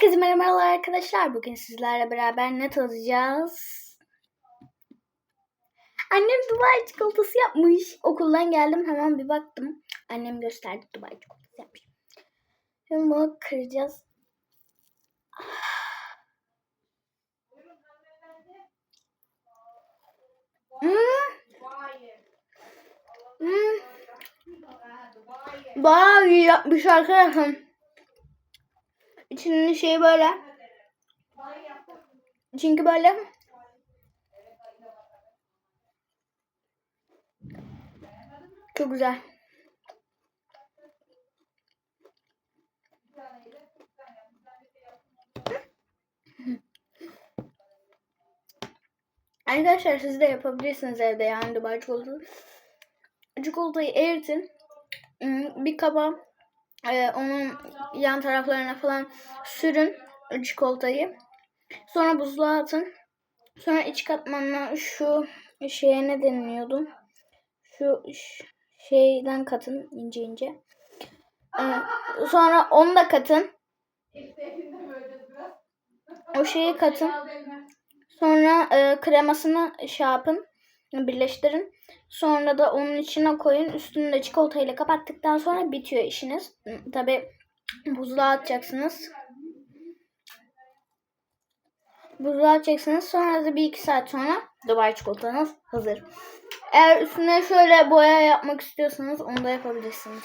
Herkese merhabalar arkadaşlar. Bugün sizlerle beraber ne tadacağız? Annem Dubai çikolatası yapmış. Okuldan geldim hemen bir baktım. Annem gösterdi Dubai çikolatası yapmış. Şimdi bunu kıracağız. Hmm. Hmm. Bayağı iyi yapmış arkadaşlar. İçinin şeyi böyle. Çünkü böyle çok güzel. Arkadaşlar siz de yapabilirsiniz evde yani Dubai çikolatası. Çikolatayı eritin. Hmm, Bir kaba e, onun yan taraflarına falan sürün çikolatayı. Sonra buzluğa atın. Sonra iç katmanına şu şeye ne deniliyordu? Şu şeyden katın ince ince. Ee, sonra onu da katın. O şeyi katın. Sonra e, kremasını şey yapın. Birleştirin. Sonra da onun içine koyun. Üstünü de çikolatayla kapattıktan sonra bitiyor işiniz. Tabi buzluğa atacaksınız. Buzluğa atacaksınız. Sonra da bir iki saat sonra Dubai çikolatanız hazır. Eğer üstüne şöyle boya yapmak istiyorsanız onu da yapabilirsiniz.